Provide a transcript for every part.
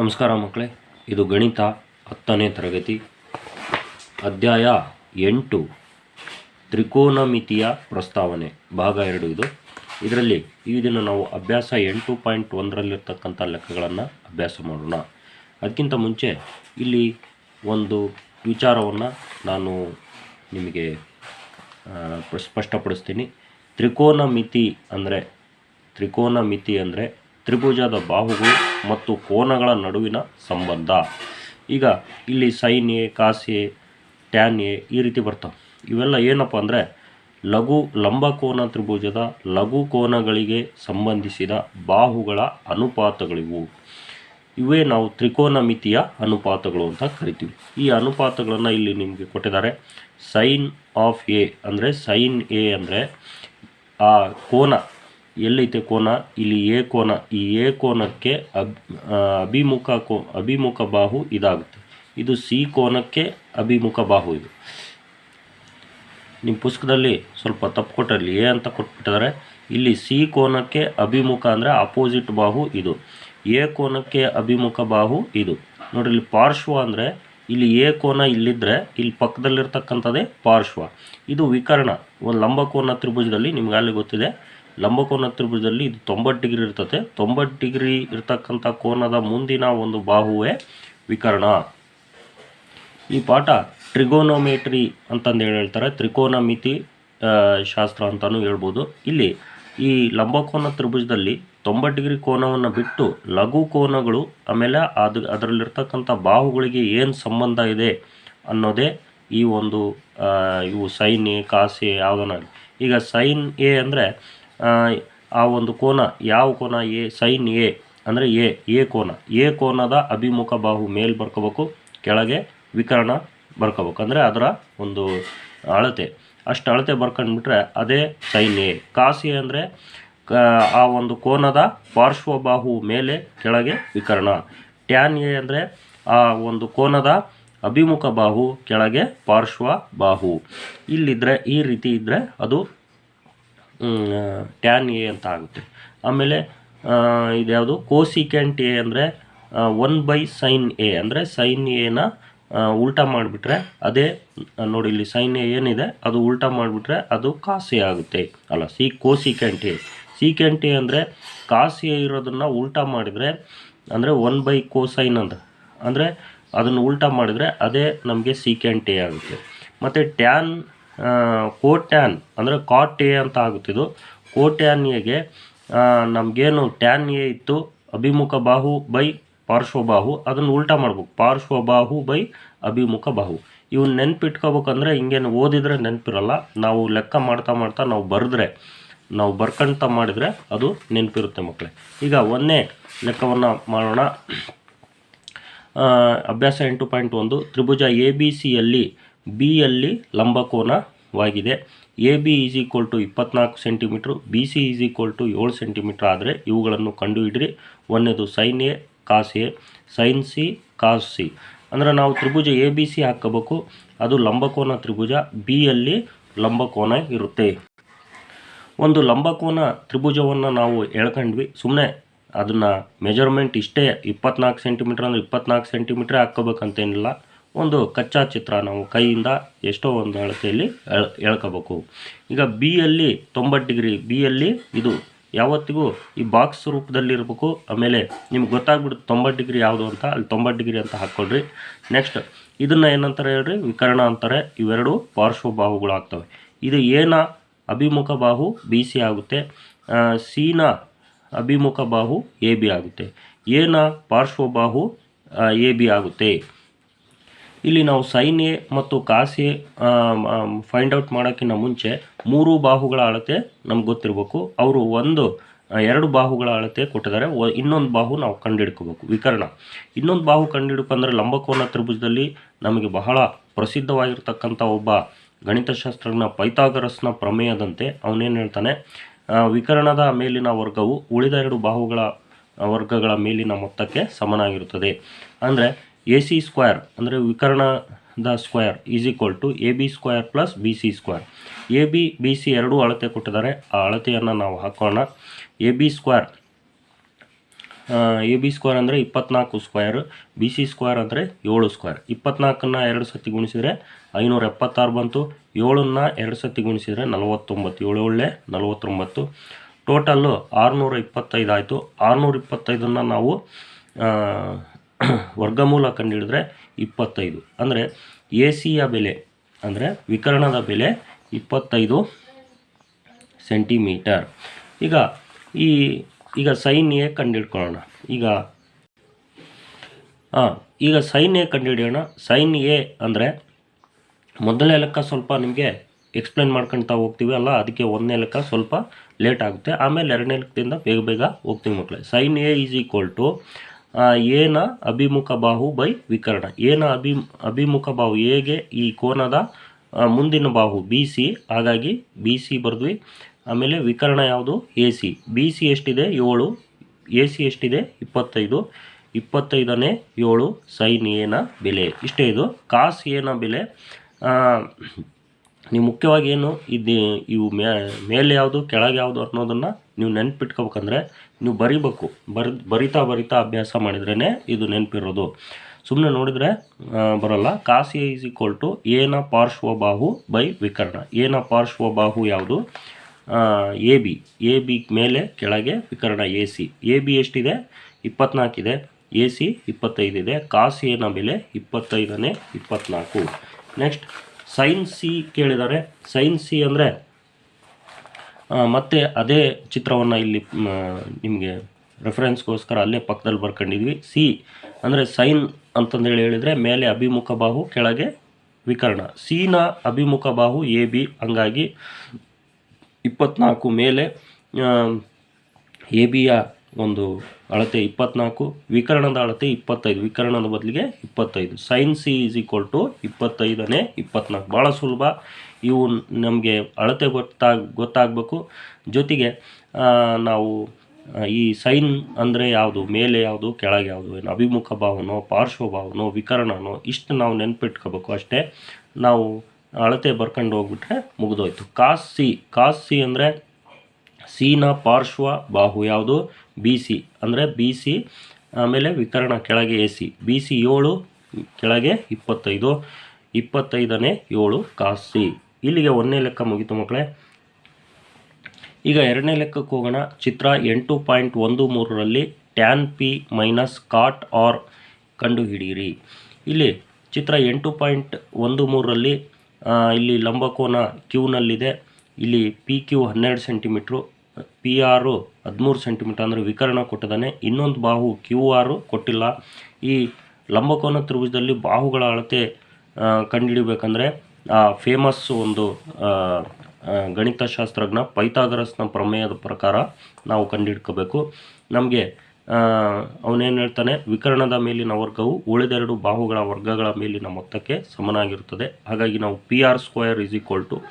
ನಮಸ್ಕಾರ ಮಕ್ಕಳೇ, ಇದು ಗಣಿತ ಹತ್ತನೇ ತರಗತಿ, ಅಧ್ಯಾಯ ಎಂಟು, ತ್ರಿಕೋನಮಿತಿಯ ಪ್ರಸ್ತಾವನೆ, ಭಾಗ ಎರಡು ಇದು. ಇದರಲ್ಲಿ ಈ ದಿನ ನಾವು ಅಭ್ಯಾಸ ಎಂಟು ಪಾಯಿಂಟ್ ಒಂದರಲ್ಲಿರ್ತಕ್ಕಂಥ ಲೆಕ್ಕಗಳನ್ನು ಅಭ್ಯಾಸ ಮಾಡೋಣ. ಅದಕ್ಕಿಂತ ಮುಂಚೆ ಇಲ್ಲಿ ಒಂದು ವಿಚಾರವನ್ನು ನಾನು ನಿಮಗೆ ಸ್ಪಷ್ಟಪಡಿಸ್ತೀನಿ. ತ್ರಿಕೋನ ಮಿತಿ ಅಂದರೆ ತ್ರಿಕೋನ ಮಿತಿ ಅಂದರೆ ತ್ರಿಭುಜದ ಬಾಹುಗಳು ಮತ್ತು ಕೋನಗಳ ನಡುವಿನ ಸಂಬಂಧ. ಈಗ ಇಲ್ಲಿ sine A cos A tan A ಈ ರೀತಿ ಬರ್ತವೆ. ಇವೆಲ್ಲ ಏನಪ್ಪ ಅಂದರೆ ಲಘು ಲಂಬಕೋನ ತ್ರಿಭುಜದ ಲಘು ಕೋನಗಳಿಗೆ ಸಂಬಂಧಿಸಿದ ಬಾಹುಗಳ ಅನುಪಾತಗಳಿವು. ಇವೇ ನಾವು ತ್ರಿಕೋನ ಮಿತಿಯ ಅನುಪಾತಗಳು ಅಂತ ಕರಿತೀವಿ. ಈ ಅನುಪಾತಗಳನ್ನು ಇಲ್ಲಿ ನಿಮಗೆ ಕೊಟ್ಟಿದ್ದಾರೆ. ಸೈನ್ ಆಫ್ ಎ ಅಂದರೆ ಸೈನ್ ಎ ಅಂದರೆ ಆ ಕೋನ ಎಲ್ಲೈತೆ ಕೋನ? ಇಲ್ಲಿ ಎ ಕೋನ. ಈ ಎ ಕೋನಕ್ಕೆ ಅಬ್ ಅಭಿಮುಖ ಕೋ, ಅಭಿಮುಖ ಬಾಹು ಇದಾಗುತ್ತೆ. ಇದು ಸಿ ಕೋನಕ್ಕೆ ಅಭಿಮುಖ ಬಾಹು ಇದು. ನಿಮ್ಮ ಪುಸ್ತಕದಲ್ಲಿ ಸ್ವಲ್ಪ ತಪ್ಪು ಕೊಟ್ಟರಲ್ಲಿ ಎ ಅಂತ ಕೊಟ್ಬಿಟ್ಟಿದ್ದಾರೆ. ಇಲ್ಲಿ ಸಿ ಕೋನಕ್ಕೆ ಅಭಿಮುಖ ಅಂದರೆ ಅಪೋಸಿಟ್ ಬಾಹು ಇದು. ಎ ಕೋನಕ್ಕೆ ಅಭಿಮುಖ ಬಾಹು ಇದು. ನೋಡ್ರಿ, ಇಲ್ಲಿ ಪಾರ್ಶ್ವ ಅಂದರೆ ಇಲ್ಲಿ ಎ ಕೋನ ಇಲ್ಲಿದ್ದರೆ ಇಲ್ಲಿ ಪಕ್ಕದಲ್ಲಿರ್ತಕ್ಕಂಥದ್ದೇ ಪಾರ್ಶ್ವ. ಇದು ವಿಕರ್ಣ. ಒಂದು ಲಂಬಕೋನ ತ್ರಿಭುಜದಲ್ಲಿ ನಿಮ್ಗೆ ಅಲ್ಲಿ ಗೊತ್ತಿದೆ. ಲಂಬಕೋನ ತ್ರಿಭುಜದಲ್ಲಿ ಇದು ತೊಂಬತ್ತು ಡಿಗ್ರಿ ಇರ್ತದೆ ತೊಂಬತ್ತು ಡಿಗ್ರಿ ಇರ್ತಕ್ಕಂಥ ಕೋನದ ಮುಂದಿನ ಒಂದು ಬಾಹುವೇ ವಿಕರ್ಣ. ಈ ಪಾಠ ಟ್ರಿಗೋನೋಮೆಟ್ರಿ ಅಂತಂದು ಹೇಳಿ ಹೇಳ್ತಾರೆ. ತ್ರಿಕೋನ ಮಿತಿ ಶಾಸ್ತ್ರ ಅಂತಲೂ ಹೇಳ್ಬೋದು. ಇಲ್ಲಿ ಈ ಲಂಬಕೋನ ತ್ರಿಭುಜದಲ್ಲಿ ತೊಂಬತ್ತು ಡಿಗ್ರಿ ಕೋನವನ್ನು ಬಿಟ್ಟು ಲಘು ಕೋನಗಳು, ಆಮೇಲೆ ಅದು, ಅದರಲ್ಲಿರ್ತಕ್ಕಂಥ ಬಾಹುಗಳಿಗೆ ಏನು ಸಂಬಂಧ ಇದೆ ಅನ್ನೋದೇ ಈ ಒಂದು ಇವು ಸೈನ್ ಎ, ಕಾಸ್ ಈಗ ಸೈನ್ ಎ ಅಂದರೆ ಆ ಒಂದು ಕೋನ ಯಾವ ಕೋನ? ಎ, ಸೈನ್ ಎ, ಅಂದರೆ ಎ ಎ ಕೋನ. ಎ ಕೋನದ ಅಭಿಮುಖ ಬಾಹು ಮೇಲ್ ಬರ್ಕೋಬೇಕು, ಕೆಳಗೆ ವಿಕರಣ ಬರ್ಕೋಬೇಕು. ಅಂದರೆ ಅದರ ಒಂದು ಅಳತೆ. ಅಷ್ಟು ಅಳತೆ ಬರ್ಕೊಂಡ್ಬಿಟ್ರೆ ಅದೇ ಸೈನ್ ಎ. ಕಾಸಿ ಅಂದರೆ, ಆ ಒಂದು ಕೋನದ ಪಾರ್ಶ್ವಬಾಹು ಮೇಲೆ ಕೆಳಗೆ ವಿಕರಣ. ಟ್ಯಾನ್ ಎ ಅಂದರೆ, ಆ ಒಂದು ಕೋನದ ಅಭಿಮುಖ ಬಾಹು ಕೆಳಗೆ ಪಾರ್ಶ್ವ ಬಾಹು ಇಲ್ಲಿದ್ದರೆ ಈ ರೀತಿ ಇದ್ದರೆ ಅದು ಟ್ಯಾನ್ ಎ ಅಂತ ಆಗುತ್ತೆ. ಆಮೇಲೆ ಇದ್ಯಾವುದು? ಕೋಸಿಕೆಂಟ್ ಎ ಅಂದರೆ ಒನ್ ಬೈ ಸೈನ್ ಎ. ಅಂದರೆ ಸೈನ್ ಎನ ಉಲ್ಟಾ ಮಾಡಿಬಿಟ್ರೆ ಅದೇ, ನೋಡಿ ಇಲ್ಲಿ ಸೈನ್ ಎ ಏನಿದೆ, ಅದು ಉಲ್ಟಾ ಮಾಡಿಬಿಟ್ರೆ ಅದು ಕಾಸ್ ಆಗುತ್ತೆ. ಅಲ್ಲ C cosecant A. Secant A ಅಂದರೆ ಕಾಸ್ ಇರೋದನ್ನು ಉಲ್ಟಾ ಮಾಡಿದರೆ, ಅಂದರೆ ಒನ್ ಬೈ ಕೋಸೈನ್ ಅಂತ ಅಂದರೆ ಅದನ್ನು ಉಲ್ಟಾ ಮಾಡಿದರೆ ಅದೇ ನಮಗೆ ಸೀಕೆಂಟ್ ಎ ಆಗುತ್ತೆ. ಮತ್ತು ಟ್ಯಾನ್ ಕೋಟ್ಯಾನ್ ಅಂದರೆ ಕಾಟ್ ಎ ಅಂತ ಆಗುತ್ತಿದ್ದು ಕೋಟ್ಯಾನ್ ಎಗೆ ನಮಗೇನು ಟ್ಯಾನ್ ಎ ಇತ್ತು, ಅಭಿಮುಖ ಬಾಹು ಬೈ ಪಾರ್ಶ್ವಬಾಹು ಅದನ್ನು ಉಲ್ಟಾ ಮಾಡ್ಬೇಕು. ಪಾರ್ಶ್ವಬಾಹು ಬೈ ಅಭಿಮುಖ ಬಾಹು. ಇವನ್ನ ನೆನ್ಪಿಟ್ಕೋಬೇಕಂದ್ರೆ ಹಿಂಗೇನು ಓದಿದರೆ ನೆನಪಿರಲ್ಲ. ನಾವು ಲೆಕ್ಕ ಮಾಡ್ತಾ ಮಾಡ್ತಾ ನಾವು ಬರೆದ್ರೆ, ನಾವು ಬರ್ಕಂತ ಮಾಡಿದರೆ ಅದು ನೆನಪಿರುತ್ತೆ ಮಕ್ಕಳೇ ಈಗ ಒಂದೇ ಲೆಕ್ಕವನ್ನು ಮಾಡೋಣ. ಅಭ್ಯಾಸ ಎಂಟು ಪಾಯಿಂಟ್ ಒಂದು, ತ್ರಿಭುಜ ಎ ಬಿ ಸಿಯಲ್ಲಿ ಬಿಯಲ್ಲಿ ಲಂಬಕೋನವಾಗಿದೆ A B is equal to ಇಪ್ಪತ್ನಾಲ್ಕು centimetre, B C is equal to ಏಳು ಸೆಂಟಿಮೀಟ್ರ್ ಆದರೆ ಇವುಗಳನ್ನು ಕಂಡುಹಿಡ್ರಿ. ಒಂದನೇದು sine A cos A sine C cos C ಅಂದರೆ ನಾವು ತ್ರಿಭುಜ ಎ ಬಿ ಸಿ ಹಾಕಬೇಕು. ಅದು ಲಂಬಕೋನ ತ್ರಿಭುಜ ಬಿಯಲ್ಲಿ ಲಂಬಕೋನ ಇರುತ್ತೆ. ಒಂದು ಲಂಬಕೋನ ತ್ರಿಭುಜವನ್ನು ನಾವು ಎಳ್ಕೊಂಡ್ವಿ. ಸುಮ್ಮನೆ ಅದನ್ನು ಮೆಜರ್ಮೆಂಟ್ ಇಷ್ಟೇ ಇಪ್ಪತ್ನಾಲ್ಕು ಸೆಂಟಿಮೀಟ್ರ್ ಅಂದರೆ ಇಪ್ಪತ್ನಾಲ್ಕು ಸೆಂಟಿಮೀಟ್ರೇ ಹಾಕ್ಕೋಬೇಕಂತೇನಿಲ್ಲ. ಒಂದು ಕಚ್ಚಾ ಚಿತ್ರ ನಾವು ಕೈಯಿಂದ ಎಷ್ಟೋ ಒಂದು ಅಳತೆಯಲ್ಲಿ ಎಳ್ ಎಳ್ಕೋಬೇಕು. ಈಗ ಬಿ ಅಲ್ಲಿ ತೊಂಬತ್ತು ಡಿಗ್ರಿ ಬಿ ಅಲ್ಲಿ ಇದು ಯಾವತ್ತಿಗೂ ಈ ಬಾಕ್ಸ್ ರೂಪದಲ್ಲಿ ಇರಬೇಕು ಆಮೇಲೆ ನಿಮ್ಗೆ ಗೊತ್ತಾಗ್ಬಿಡುತ್ತೆ ತೊಂಬತ್ತು ಡಿಗ್ರಿ ಯಾವುದು ಅಂತ, ಅಲ್ಲಿ ತೊಂಬತ್ತು ಡಿಗ್ರಿ ಅಂತ ಹಾಕ್ಕೊಳ್ರಿ ನೆಕ್ಸ್ಟ್ ಇದನ್ನು ಏನಂತಾರೆ ಹೇಳ್ರಿ? ವಿಕರ್ಣ ಅಂತಾರೆ. ಇವೆರಡು ಪಾರ್ಶ್ವಬಾಹುಗಳಾಗ್ತವೆ ಇದು ಏನ ಅಭಿಮುಖ ಬಾಹು ಬಿ ಸಿ ಆಗುತ್ತೆ. ಸಿನ ಅಭಿಮುಖ ಬಾಹು ಎ ಬಿ ಆಗುತ್ತೆ. ಏನ ಪಾರ್ಶ್ವಬಾಹು ಎ ಬಿ ಆಗುತ್ತೆ. ಇಲ್ಲಿ ನಾವು ಸೈನ್ ಎ ಮತ್ತು ಕಾಸ್ ಎ ಫೈಂಡ್ ಔಟ್ ಮಾಡೋಕ್ಕಿಂತ ಮುಂಚೆ ಮೂರು ಬಾಹುಗಳ ಅಳತೆ ನಮ್ಗೆ ಗೊತ್ತಿರಬೇಕು. ಅವರು ಒಂದು ಎರಡು ಬಾಹುಗಳ ಅಳತೆ ಕೊಟ್ಟಿದ್ದಾರೆ. ಇನ್ನೊಂದು ಬಾಹು ನಾವು ಕಂಡುಹಿಡ್ಕೋಬೇಕು. ವಿಕರ್ಣ. ಇನ್ನೊಂದು ಬಾಹು ಕಂಡುಹಿಡ್ಕೊಂಡ್ರೆ ಲಂಬಕೋನ ತ್ರಿಭುಜದಲ್ಲಿ ನಮಗೆ ಬಹಳ ಪ್ರಸಿದ್ಧವಾಗಿರ್ತಕ್ಕಂಥ ಒಬ್ಬ ಗಣಿತಶಾಸ್ತ್ರಜ್ಞ ಪೈಥಾಗರಸ್ನ ಪ್ರಮೇಯದಂತೆ ಅವನೇನು ಹೇಳ್ತಾನೆ ವಿಕರಣದ ಮೇಲಿನ ವರ್ಗವು ಉಳಿದ ಎರಡು ಬಾಹುಗಳ ವರ್ಗಗಳ ಮೇಲಿನ ಮೊತ್ತಕ್ಕೆ ಸಮನಾಗಿರುತ್ತದೆ. ಅಂದರೆ ಎ ಸಿ ಸ್ಕ್ವೇರ್ ಅಂದರೆ ವಿಕರ್ಣದ square is equal to A B square plus B C square. A B B C ಎರಡೂ ಅಳತೆ ಕೊಟ್ಟಿದ್ದಾರೆ. ಆ ಅಳತೆಯನ್ನು ನಾವು ಹಾಕೋಣ. A B square A B square ಅಂದರೆ ಇಪ್ಪತ್ನಾಲ್ಕು ಸ್ಕ್ವೇರ್, ಬಿ ಸಿ ಸ್ಕ್ವೇರ್ ಅಂದರೆ ಏಳು ಸ್ಕ್ವೇರ್. ಇಪ್ಪತ್ನಾಲ್ಕನ್ನ ಎರಡು ಸತಿ ಗುಣಿಸಿದರೆ ಐನೂರ ಎಪ್ಪತ್ತಾರು ಬಂತು. ಏಳನ್ನ ಎರಡು ಸತಿ ಗುಣಿಸಿದರೆ ನಲವತ್ತೊಂಬತ್ತು. ಏಳು ಒಳ್ಳೆ ನಲವತ್ತೊಂಬತ್ತು. ಟೋಟಲ್ಲು ಆರುನೂರ ಇಪ್ಪತ್ತೈದು ಆಯಿತು. ಆರುನೂರ ಇಪ್ಪತ್ತೈದನ್ನು ನಾವು ವರ್ಗಮೂಲ ಕಂಡುಹಿಡಿದ್ರೆ ಇಪ್ಪತ್ತೈದು. ಅಂದರೆ ಎ ಸಿಯ ಬೆಲೆ, ಅಂದರೆ ವಿಕರಣದ ಬೆಲೆ ಇಪ್ಪತ್ತೈದು ಸೆಂಟಿಮೀಟರ್. ಈಗ ಈ, ಈಗ ಸೈನ್ ಎ ಕಂಡುಹಿಡ್ಕೊಳ್ಳೋಣ. ಈಗ ಹಾಂ ಈಗ ಸೈನ್ ಎ ಕಂಡುಹಿಡಿಯೋಣ. ಸೈನ್ ಎ ಅಂದರೆ ಮೊದಲನೇ ಲೆಕ್ಕ ಸ್ವಲ್ಪ ನಿಮಗೆ ಎಕ್ಸ್ಪ್ಲೇನ್ ಮಾಡ್ಕೊಳ್ತಾ ಹೋಗ್ತೀವಿ ಅಲ್ಲ, ಅದಕ್ಕೆ ಒಂದನೇ ಲೆಕ್ಕ ಸ್ವಲ್ಪ ಲೇಟ್ ಆಗುತ್ತೆ. ಆಮೇಲೆ ಎರಡನೇ ಲೆಕ್ಕದಿಂದ ಬೇಗ ಬೇಗ ಹೋಗ್ತೀವಿ ಮಕ್ಕಳೇ sine A is equal to ಏನ ಅಭಿಮುಖ ಬಾಹು ಬೈ ವಿಕರ್ಣ. ಏನ ಅಭಿ, ಅಭಿಮುಖ ಬಾಹು ಹೇಗೆ ಈ ಕೋನದ ಮುಂದಿನ ಬಾಹು ಬಿ ಸಿ ಹಾಗಾಗಿ ಬಿ ಸಿ ಬರೆದ್ವಿ. ಆಮೇಲೆ ವಿಕರ್ಣ ಯಾವುದು? ಎ ಸಿ ಬಿ ಸಿ ಎಷ್ಟಿದೆ? ಏಳು. ಎ ಸಿ ಎಷ್ಟಿದೆ? ಇಪ್ಪತ್ತೈದು. ಇಪ್ಪತ್ತೈದನೇ ಏಳು ಸೈನ್ ಏನ ಬೆಲೆ. ಇಷ್ಟೇ ಇದು. ಕಾಸ್ ಏನ ಬೆಲೆ? ನೀವು ಮುಖ್ಯವಾಗಿ ಏನು, ಇದು ಇವು ಮೇಲೆ ಯಾವುದು, ಕೆಳಗೆ ಯಾವುದು ಅನ್ನೋದನ್ನು ನೀವು ನೆನ್ಪಿಟ್ಕೋಬೇಕಂದ್ರೆ ನೀವು ಬರಿಬೇಕು. ಬರ್, ಬರಿತಾ ಬರಿತಾ ಅಭ್ಯಾಸ ಮಾಡಿದ್ರೇ ಇದು ನೆನಪಿರೋದು. ಸುಮ್ಮನೆ ನೋಡಿದರೆ ಬರೋಲ್ಲ. ಕಾಸ್ ಈಸ್ ಈಕ್ವಲ್ ಟು ಏನ ಪಾರ್ಶ್ವಬಾಹು ಬೈ ವಿಕರ್ಣ. ಏನ ಪಾರ್ಶ್ವಬಾಹು ಯಾವುದು? A B. ಎ ಬಿ ಮೇಲೆ ಕೆಳಗೆ ವಿಕರ್ಣ ಎ ಸಿ. ಎ ಬಿ ಎಷ್ಟಿದೆ? ಇಪ್ಪತ್ನಾಲ್ಕಿದೆ ಎ ಸಿ ಇಪ್ಪತ್ತೈದಿದೆ ಕಾಸಿ ಎನ ಬೆಲೆ ಇಪ್ಪತ್ತೈದನೇ ಇಪ್ಪತ್ನಾಲ್ಕು. ನೆಕ್ಸ್ಟ್, ಸೈನ್ ಸಿ ಕೇಳಿದ್ದಾರೆ ಸೈನ್ ಸಿ ಅಂದರೆ? ಮತ್ತೆ ಅದೇ ಚಿತ್ರವನ್ನು ಇಲ್ಲಿ ನಿಮಗೆ ರೆಫರೆನ್ಸ್ಗೋಸ್ಕರ ಅಲ್ಲೇ ಪಕ್ಕದಲ್ಲಿ ಬರ್ಕೊಂಡಿದ್ವಿ. ಸಿ ಅಂದರೆ ಸೈನ್ ಅಂತಂದೇಳಿ ಹೇಳಿದರೆ ಮೇಲೆ ಅಭಿಮುಖ ಬಾಹು, ಕೆಳಗೆ ವಿಕರ್ಣ. ಸಿನ ಅಭಿಮುಖ ಬಾಹು ಎ ಬಿ ಹಂಗಾಗಿ ಇಪ್ಪತ್ನಾಲ್ಕು ಮೇಲೆ ಎ ಬಿಯ ಒಂದು ಅಳತೆ ಇಪ್ಪತ್ನಾಲ್ಕು, ವಿಕರಣದ ಅಳತೆ ಇಪ್ಪತ್ತೈದು, ವಿಕರಣದ ಬದಲಿಗೆ ಇಪ್ಪತ್ತೈದು. Sine C is equal to ಇಪ್ಪತ್ತೈದನೇ ಇಪ್ಪತ್ನಾಲ್ಕು. ಭಾಳ ಸುಲಭ. ಇವು ನಮಗೆ ಅಳತೆ ಗೊತ್ತಾಗ ಗೊತ್ತಾಗಬೇಕು. ಜೊತೆಗೆ ನಾವು ಈ ಸೈನ್ ಅಂದರೆ ಯಾವುದು? ಮೇಲೆ ಯಾವುದು? ಕೆಳಗೆ ಯಾವುದು? ಏನು? ಅಭಿಮುಖ ಭಾವನೋ ಪಾರ್ಶ್ವಭಾವನೋ ವಿಕರಣನೋ, ಇಷ್ಟು ನಾವು ನೆನ್ಪಿಟ್ಕೋಬೇಕು ಅಷ್ಟೇ. ನಾವು ಅಳತೆ ಬರ್ಕೊಂಡು ಹೋಗ್ಬಿಟ್ರೆ ಮುಗಿದೋಯ್ತು. ಕಾಸ್ ಸಿ ಕಾಸ್ ಸಿ ಅಂದರೆ ಸಿನ ಪಾರ್ಶ್ವ ಬಾಹು ಯಾವುದು? B C. ಅಂದರೆ ಬಿ ಸಿ, ಆಮೇಲೆ ವಿಕರಣ ಕೆಳಗೆ ಎ ಸಿ. ಬಿ ಸಿ ಏಳು, ಕೆಳಗೆ ಇಪ್ಪತ್ತೈದು. ಇಪ್ಪತ್ತೈದನೇ ಏಳು ಕಾಸ್ ಇಲ್ಲಿಗೆ ಒಂದನೇ ಲೆಕ್ಕ ಮುಗಿತು ಮಕ್ಕಳೇ. ಈಗ ಎರಡನೇ ಲೆಕ್ಕಕ್ಕೆ ಹೋಗೋಣ. ಚಿತ್ರ ಎಂಟು ಪಾಯಿಂಟ್ ಒಂದು ಮೂರರಲ್ಲಿ tan P minus cot R ಕಂಡುಹಿಡಿಯಿರಿ. ಇಲ್ಲಿ ಚಿತ್ರ ಎಂಟು ಪಾಯಿಂಟ್ ಒಂದು ಮೂರರಲ್ಲಿ ಇಲ್ಲಿ ಲಂಬಕೋನ ಕ್ಯೂನಲ್ಲಿದೆ. ಇಲ್ಲಿ ಪಿ ಕ್ಯೂ ಹನ್ನೆರಡು ಸೆಂಟಿಮೀಟ್ರು, ಪಿ ಆರು ಹದಿಮೂರು ಸೆಂಟಿಮೀಟರ್ ಅಂದರೆ ವಿಕರಣ ಕೊಟ್ಟಿದ್ದಾನೆ. ಇನ್ನೊಂದು ಬಾಹು ಕ್ಯೂ ಆರು ಕೊಟ್ಟಿಲ್ಲ. ಈ ಲಂಬಕೋನ ತ್ರಿಭುಜದಲ್ಲಿ ಬಾಹುಗಳ ಅಳತೆ ಕಂಡುಹಿಡಿಬೇಕಂದ್ರೆ ಫೇಮಸ್ ಒಂದು ಆ, ಆ, ಗಣಿತಶಾಸ್ತ್ರಜ್ಞ ಪೈಥಾಗರಸ್ನ ಪ್ರಮೇಯದ ಪ್ರಕಾರ ನಾವು ಕಂಡುಹಿಡ್ಕೋಬೇಕು ನಮಗೆ ಅವನೇನು ಹೇಳ್ತಾನೆ ವಿಕರಣದ ಮೇಲಿನ ವರ್ಗವು ಉಳಿದೆರಡು ಬಾಹುಗಳ ವರ್ಗಗಳ ಮೇಲಿನ ಮೊತ್ತಕ್ಕೆ ಸಮನಾಗಿರುತ್ತದೆ. ಹಾಗಾಗಿ ನಾವು P R square is equal to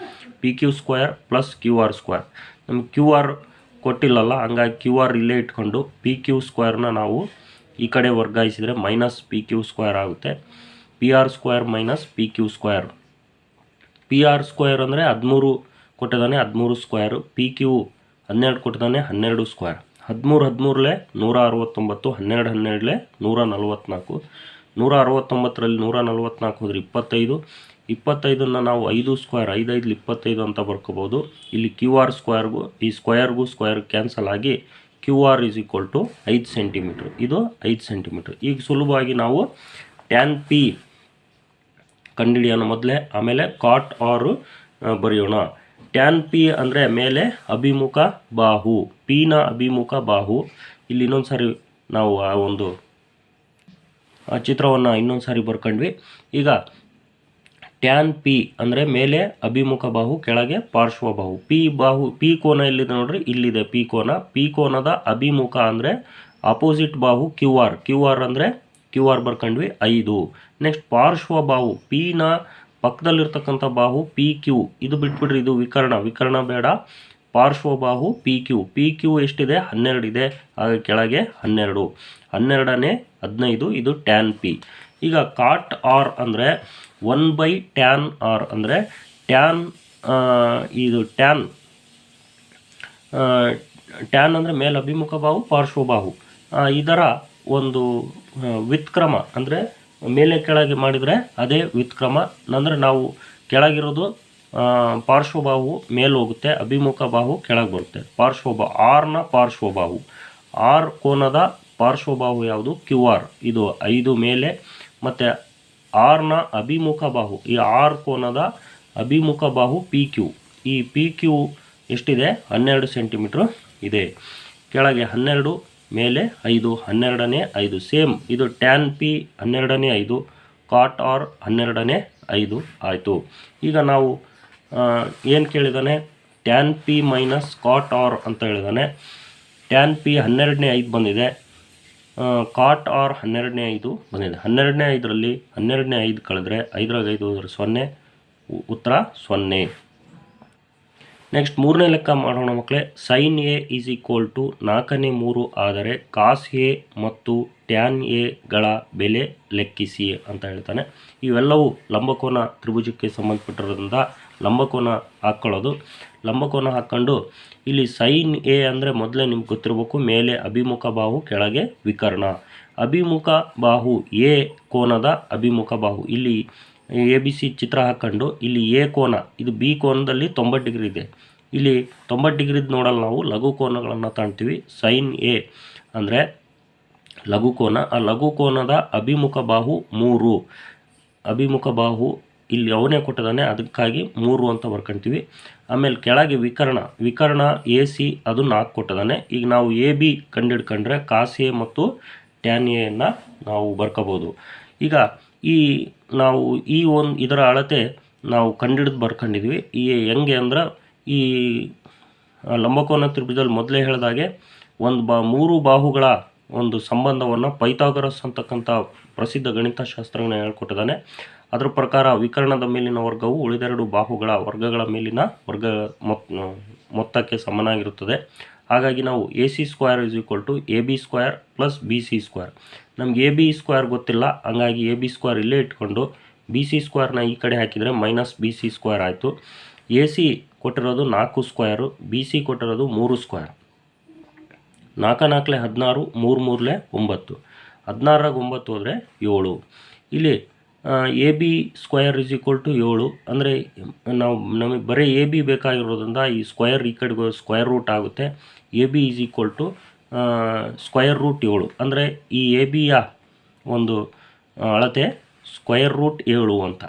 P Q square plus Q R square ನಮ್ಗೆ ಕ್ಯೂ ಆರ್ ಕೊಟ್ಟಿಲ್ಲಲ್ಲ ಹಂಗಾಗಿ ಕ್ಯೂ ಆರ್ ಇಲ್ಲೇ ಇಟ್ಕೊಂಡು ಪಿ ಕ್ಯೂ ಸ್ಕ್ವಯರ್ನ ನಾವು ಈ ಕಡೆ ವರ್ಗಾಯಿಸಿದರೆ ಮೈನಸ್ ಪಿ ಕ್ಯೂ ಸ್ಕ್ವಯರ್ ಆಗುತ್ತೆ. P R square minus P Q square P R square ಅಂದರೆ ಹದಿಮೂರು ಕೊಟ್ಟಿದ್ದಾನೆ ಹದಿಮೂರು ಸ್ಕ್ವೇರು ಪಿ ಕ್ಯೂ ಹನ್ನೆರಡು ಕೊಟ್ಟಿದ್ದಾನೆ ಹನ್ನೆರಡು ಸ್ಕ್ವೇರ್ ಹದಿಮೂರು ಹದಿಮೂರಲೆ ನೂರ ಅರವತ್ತೊಂಬತ್ತು, ಹನ್ನೆರಡು ಹನ್ನೆರಡಲೆ ನೂರ ನಲವತ್ತ್ನಾಲ್ಕು ನೂರ ಅರವತ್ತೊಂಬತ್ತರಲ್ಲಿ ನೂರ ನಲವತ್ತ್ನಾಲ್ಕು ಹೋದ್ರೆ ಇಪ್ಪತ್ತೈದು. ಇಪ್ಪತ್ತೈದನ್ನು ನಾವು ಐದು ಸ್ಕ್ವೇರ್ ಐದೈದು ಇಪ್ಪತ್ತೈದು ಅಂತ ಬರ್ಕೋಬೋದು. ಇಲ್ಲಿ ಕ್ಯೂ ಆರ್ ಸ್ಕ್ವೇರ್ಗೂ ಈ ಸ್ಕ್ವೇರ್ಗೂ ಸ್ಕ್ವೇರ್ ಕ್ಯಾನ್ಸಲ್ ಆಗಿ Q R is equal to ಐದು ಸೆಂಟಿಮೀಟ್ರ್ ಇದು ಐದು ಸೆಂಟಿಮೀಟ್ರ್ ಈಗ ಸುಲಭವಾಗಿ ನಾವು ಟ್ಯಾನ್ ಪಿ ಕಂಡುಹಿಡಿಯೋಣ ಮೊದಲೇ. ಆಮೇಲೆ ಕಾಟ್ ಆರು ಬರೆಯೋಣ. ಟ್ಯಾನ್ ಪಿ ಅಂದರೆ ಮೇಲೆ ಅಭಿಮುಖ ಬಾಹು. ಪಿನ ಅಭಿಮುಖ ಬಾಹು. ಇಲ್ಲಿ ಇನ್ನೊಂದು ಸಾರಿ ನಾವು ಆ ಒಂದು, ಆ ಚಿತ್ರವನ್ನು ಇನ್ನೊಂದು ಸಾರಿ ಬರ್ಕೊಂಡ್ವಿ. ಈಗ ಟ್ಯಾನ್ ಪಿ ಅಂದರೆ ಮೇಲೆ ಅಭಿಮುಖ ಬಾಹು, ಕೆಳಗೆ ಪಾರ್ಶ್ವ ಬಾಹು. ಪಿ ಬಾಹು, ಪಿ ಕೋನ ಎಲ್ಲಿದೆ ನೋಡ್ರಿ? ಇಲ್ಲಿದೆ ಪಿ ಕೋನ. ಪಿ ಕೋನದ ಅಭಿಮುಖ ಅಂದರೆ ಅಪೋಸಿಟ್ ಬಾಹು ಕ್ಯೂ ಆರ್ ಕ್ಯೂ ಆರ್ ಅಂದರೆ ಕ್ಯೂ ಆರ್ ಬರ್ಕೊಂಡ್ವಿ ಐದು. ನೆಕ್ಸ್ಟ್ ಪಾರ್ಶ್ವ ಬಾಹು ಪಿನ ಪಕ್ಕದಲ್ಲಿರ್ತಕ್ಕಂಥ ಬಾಹು ಪಿ ಕ್ಯೂ ಇದು ಬಿಟ್ಬಿಡ್ರಿ, ಇದು ವಿಕರ್ಣ. ವಿಕರ್ಣ ಬೇಡ. ಪಾರ್ಶ್ವ ಬಾಹು ಪಿ ಕ್ಯೂ ಪಿ ಕ್ಯೂ ಎಷ್ಟಿದೆ? ಹನ್ನೆರಡು ಇದೆ. ಹಾಗೆ ಕೆಳಗೆ ಹನ್ನೆರಡು. ಹನ್ನೆರಡನೇ, ಹದಿನೈದು, ಇದು ಟ್ಯಾನ್ ಪಿ ಈಗ ಕಾಟ್ ಆರ್ ಅಂದರೆ ಒನ್ ಬೈ ಟ್ಯಾನ್ ಆರ್ ಅಂದರೆ ಟ್ಯಾನ್ ಇದು ಟ್ಯಾನ್ ಟ್ಯಾನ್ ಅಂದರೆ ಮೇಲಭಿಮುಖ ಬಾಹು ಪಾರ್ಶ್ವಬಾಹು ಇದರ ಒಂದು ವ್ಯುತ್ಕ್ರಮ ಅಂದರೆ ಮೇಲೆ ಕೆಳಗೆ ಮಾಡಿದರೆ ಅದೇ ವ್ಯುತ್ಕ್ರಮ. ಅಂದರೆ ನಾವು ಕೆಳಗಿರೋದು ಪಾರ್ಶ್ವಬಾಹು ಮೇಲೆ ಹೋಗುತ್ತೆ, ಅಭಿಮುಖ ಬಾಹು ಕೆಳಗೆ ಬರುತ್ತೆ. ಪಾರ್ಶ್ವಬಾ ಆರ್ನ ಪಾರ್ಶ್ವಬಾಹು. ಆರ್ ಕೋನದ ಪಾರ್ಶ್ವಬಾಹು ಯಾವುದು? ಕ್ಯೂ ಆರ್ ಇದು ಐದು ಮೇಲೆ, ಮತ್ತು ಆರ್ನ ಅಭಿಮುಖ ಬಾಹು, ಈ ಆರ್ ಕೋನದ ಅಭಿಮುಖ ಬಾಹು ಪಿ ಕ್ಯೂ ಈ ಪಿ ಕ್ಯೂ ಎಷ್ಟಿದೆ? ಹನ್ನೆರಡು ಸೆಂಟಿಮೀಟ್ರ್ ಇದೆ. ಕೆಳಗೆ ಹನ್ನೆರಡು ಮೇಲೆ ಐದು, ಹನ್ನೆರಡನೇ ಐದು, ಸೇಮ್ ಇದು ಟ್ಯಾನ್ ಪಿ ಹನ್ನೆರಡನೇ ಐದು, ಕಾಟ್ ಆರ್ ಹನ್ನೆರಡನೇ ಐದು ಆಯಿತು. ಈಗ ನಾವು ಏನು ಕೇಳಿದಾನೆ? Tan P minus cot R ಅಂತ ಹೇಳಿದಾನೆ. ಟ್ಯಾನ್ ಪಿ ಹನ್ನೆರಡನೇ ಐದು ಬಂದಿದೆ. ಕಾಟ್ ಆರ್ ಹನ್ನೆರಡನೇ ಐದು ಬಂದಿದೆ. ಹನ್ನೆರಡನೇ ಐದರಲ್ಲಿ ಹನ್ನೆರಡನೇ ಐದು ಕಳೆದ್ರೆ ಐದರಾಗ ಐದು ಸೊನ್ನೆ, ಉತ್ತರ ಸೊನ್ನೆ. ನೆಕ್ಸ್ಟ್ ಮೂರನೇ ಲೆಕ್ಕ ಮಾಡೋಣ ಮಕ್ಕಳೇ sine A is equal to ನಾಲ್ಕನೇ ಮೂರು ಆದರೆ ಕಾಸ್ ಎ ಮತ್ತು ಟ್ಯಾನ್ ಎಗಳ ಬೆಲೆ ಲೆಕ್ಕಿಸಿ ಅಂತ ಹೇಳ್ತಾನೆ. ಇವೆಲ್ಲವೂ ಲಂಬಕೋನ ತ್ರಿಭುಜಕ್ಕೆ ಸಂಬಂಧಪಟ್ಟಿರೋದ್ರಿಂದ ಲಂಬಕೋನ ಹಾಕ್ಕೊಳ್ಳೋದು ಲಂಬಕೋನ ಹಾಕ್ಕೊಂಡು ಇಲ್ಲಿ ಸೈನ್ ಎ ಅಂದರೆ ಮೊದಲೇ ನಿಮ್ಗೆ ಗೊತ್ತಿರಬೇಕು, ಮೇಲೆ ಅಭಿಮುಖ ಬಾಹು, ಕೆಳಗೆ ವಿಕರ್ಣ. ಅಭಿಮುಖ ಬಾಹು ಎ ಕೋನದ ಅಭಿಮುಖ ಬಾಹು. ಇಲ್ಲಿ ಎ ಬಿ ಸಿ ಚಿತ್ರ ಹಾಕ್ಕೊಂಡು ಇಲ್ಲಿ ಎ ಕೋನ, ಇದು ಬಿ ಕೋನದಲ್ಲಿ ತೊಂಬತ್ತು ಡಿಗ್ರಿ ಇದೆ. ಇಲ್ಲಿ ತೊಂಬತ್ತು ಡಿಗ್ರಿದು ನೋಡಲ್ಲ ನಾವು ಲಘು ಕೋನಗಳನ್ನು ತಾಣ್ತೀವಿ. ಸೈನ್ ಎ ಅಂದರೆ ಲಘು ಕೋನ. ಆ ಲಘು ಕೋನದ ಅಭಿಮುಖ ಬಾಹು ಮೂರು. ಅಭಿಮುಖ ಬಾಹು ಇಲ್ಲಿ ಅವನೇ ಕೊಟ್ಟಿದ್ದಾನೆ ಅದಕ್ಕಾಗಿ ಮೂರು ಅಂತ ಬರ್ಕೊಂತೀವಿ. ಆಮೇಲೆ ಕೆಳಗೆ ವಿಕರ್ಣ. ವಿಕರ್ಣ ಎ ಸಿ ಅದು ನಾಲ್ಕು ಕೊಟ್ಟಿದ್ದಾನೆ ಈಗ ನಾವು ಎ ಬಿ ಕಂಡಿಡ್ಕೊಂಡ್ರೆ ಕಾಸ್ ಎ ಮತ್ತು ಟ್ಯಾನ್ ಎಯನ್ನು ನಾವು ಬರ್ಕೋಬೋದು. ಈಗ ಈ ನಾವು ಈ ಒಂದು ಇದರ ಅಳತೆ ನಾವು ಕಂಡಿಡಿದು ಬರ್ಕೊಂಡಿದ್ವಿ. ಈ ಹೆಂಗೆ ಅಂದ್ರೆ ಈ ಲಂಬಕೋನ ತ್ರಿಭುಜದಲ್ಲಿ ಮೊದಲೇ ಹೇಳಿದಾಗೆ ಒಂದು ಬಾ, ಮೂರು ಬಾಹುಗಳ ಒಂದು ಸಂಬಂಧವನ್ನು ಪೈಥಾಗರಸ್ ಅಂತಕ್ಕಂಥ ಪ್ರಸಿದ್ಧ ಗಣಿತ ಗಣಿತಶಾಸ್ತ್ರಜ್ಞ ಹೇಳ್ಕೊಟ್ಟಿದ್ದಾನೆ ಅದರ ಪ್ರಕಾರ ವಿಕರ್ಣದ ಮೇಲಿನ ವರ್ಗವು ಉಳಿದೆರಡು ಬಾಹುಗಳ ವರ್ಗಗಳ ಮೇಲಿನ ವರ್ಗ ಮೊತ್ತಕ್ಕೆ ಸಮನಾಗಿರುತ್ತದೆ. ಹಾಗಾಗಿ ನಾವು A C square is equal to A B square plus B C square. ನಮ್ಗೆ ಎ ಬಿ ಸ್ಕ್ವೇರ್ ಗೊತ್ತಿಲ್ಲ. ಹಂಗಾಗಿ ಎ ಬಿ ಸ್ಕ್ವೇರ್ ಇಲ್ಲೇ ಇಟ್ಕೊಂಡು ಬಿ ಸಿ ಸ್ಕ್ವೇರ್ನ ಈ ಕಡೆ ಹಾಕಿದರೆ ಮೈನಸ್ ಬಿ ಸಿ ಸ್ಕ್ವೇರ್ ಆಯಿತು. ಎ ಸಿ ಕೊಟ್ಟಿರೋದು ನಾಲ್ಕು ಸ್ಕ್ವೇರು ಬಿ ಸಿ ಕೊಟ್ಟಿರೋದು ಮೂರು ಸ್ಕ್ವೇರ್ ನಾಲ್ಕು ನಾಲ್ಕಲೆ ಹದಿನಾರು ಮೂರು ಮೂರಲೆ ಒಂಬತ್ತು. ಹದಿನಾರಾಗ ಒಂಬತ್ತು ಹೋದರೆ ಏಳು. ಇಲ್ಲಿ A B square is equal to ಏಳು. ಅಂದರೆ ನಾವು, ನಮಗೆ ಬರೀ ಎ ಬಿ ಬೇಕಾಗಿರೋದ್ರಿಂದ ಈ ಸ್ಕ್ವೇರ್ ಈ ಕಡೆಗೆ ಸ್ಕ್ವೇರ್ ರೂಟ್ ಆಗುತ್ತೆ. A B is equal to square root ಏಳು. ಅಂದರೆ ಈ ಎ ಬಿಯ ಒಂದು ಅಳತೆ ಸ್ಕ್ವಯರ್ ರೂಟ್ ಏಳು ಅಂತ.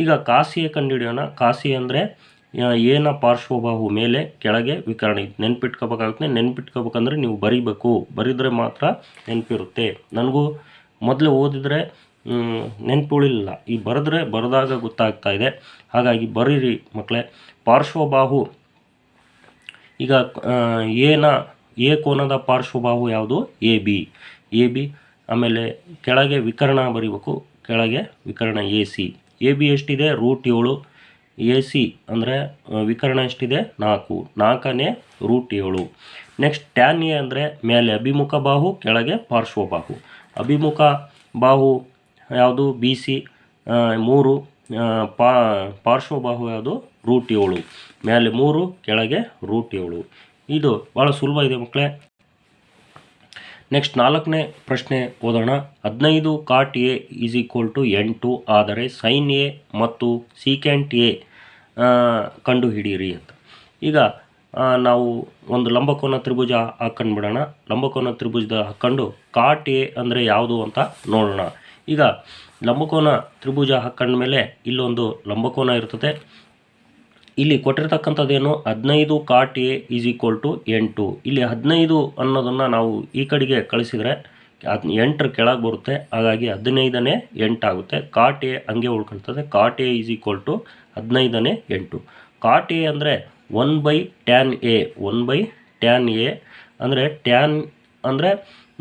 ಈಗ ಕಾಸಿಯ ಕಂಡುಹಿಡಿಯೋಣ. ಕಾಸಿ ಅಂದರೆ ಏನ ಪಾರ್ಶ್ವಬಾಹು ಮೇಲೆ ಕೆಳಗೆ ವಿಕರಣೆ ನೆನ್ಪಿಟ್ಕೋಬೇಕಾಗುತ್ತೆ. ನೆನ್ಪಿಟ್ಕೋಬೇಕಂದ್ರೆ ನೀವು ಬರಿಬೇಕು. ಬರಿದರೆ ಮಾತ್ರ ನೆನಪಿರುತ್ತೆ. ನನಗೂ ಮೊದಲೇ ಓದಿದರೆ ನೆನಪು ಉಳಿಲಿಲ್ಲ ಈ ಬರೆದ್ರೆ ಬರೆದಾಗ ಗೊತ್ತಾಗ್ತಾ ಇದೆ. ಹಾಗಾಗಿ ಬರೀರಿ ಮಕ್ಕಳೇ ಪಾರ್ಶ್ವಬಾಹು, ಈಗ ಏನ ಎ ಕೋನದ ಪಾರ್ಶ್ವಬಾಹು ಯಾವುದು? A B. ಎ ಬಿ ಆಮೇಲೆ ಕೆಳಗೆ ವಿಕರ್ಣ ಬರೀಬೇಕು. ಕೆಳಗೆ ವಿಕರ್ಣ ಎ ಸಿ. ಎ ಬಿ ಎಷ್ಟಿದೆ? ರೂಟ್ ಏಳು. ಎ ಸಿ ಅಂದರೆ ವಿಕರ್ಣ ಎಷ್ಟಿದೆ? ನಾಲ್ಕು. ನಾಲ್ಕನೇ ರೂಟ್ ಏಳು. ನೆಕ್ಸ್ಟ್ ಟ್ಯಾನ್ ಎ ಅಂದರೆ ಮೇಲೆ ಅಭಿಮುಖ ಬಾಹು, ಕೆಳಗೆ ಪಾರ್ಶ್ವಬಾಹು ಅಭಿಮುಖ ಬಾಹು ಯಾವುದು? ಬಿ ಸಿ ಮೂರು ಪಾ ಪಾರ್ಶ್ವಬಾಹು ಯಾವುದು? ರೂಟ್ ಏಳು. ಮೇಲೆ ಮೂರು, ಕೆಳಗೆ ರೂಟ್ ಏಳು. ಇದು ಭಾಳ ಸುಲಭ ಇದೆ ಮಕ್ಕಳೇ. ನೆಕ್ಸ್ಟ್ ನಾಲ್ಕನೇ ಪ್ರಶ್ನೆ ಓದೋಣ. ಹದಿನೈದು cot A is equal to ಎಂಟು ಆದರೆ ಸೈನ್ ಎ ಮತ್ತು ಸೀಕೆಂಟ್ ಎ ಕಂಡುಹಿಡಿಯಿರಿ ಅಂತ. ಈಗ ನಾವು ಒಂದು ಲಂಬಕೋನ ತ್ರಿಭುಜ ಹಾಕೊಂಡು ಲಂಬಕೋನ ತ್ರಿಭುಜದ ಹಾಕ್ಕೊಂಡು ಕಾಟ್ ಎ ಅಂದರೆ ಯಾವುದು ಅಂತ ನೋಡೋಣ. ಈಗ ಲಂಬಕೋನ ತ್ರಿಭುಜ ಹಾಕೊಂಡ್ಮೇಲೆ ಇಲ್ಲೊಂದು ಲಂಬಕೋನ ಇರ್ತದೆ. ಇಲ್ಲಿ ಕೊಟ್ಟಿರ್ತಕ್ಕಂಥದ್ದೇನು ಹದಿನೈದು cot A is equal to ಎಂಟು. ಇಲ್ಲಿ ಹದಿನೈದು ಅನ್ನೋದನ್ನು ನಾವು ಈ ಕಡೆಗೆ ಕಳಿಸಿದರೆ ಅದ್ ಎಂಟರ ಕೆಳಗೆ ಬರುತ್ತೆ. ಹಾಗಾಗಿ ಹದಿನೈದನೇ ಎಂಟಾಗುತ್ತೆ ಕಾಟ್ ಎ ಹಂಗೆ ಉಳ್ಕೊಳ್ತದೆ. Cot A is equal to ಹದಿನೈದನೇ ಎಂಟು. ಕಾಟ್ ಎ ಅಂದರೆ one by tan A one by tan A ಅಂದರೆ ಟ್ಯಾನ್ ಅಂದರೆ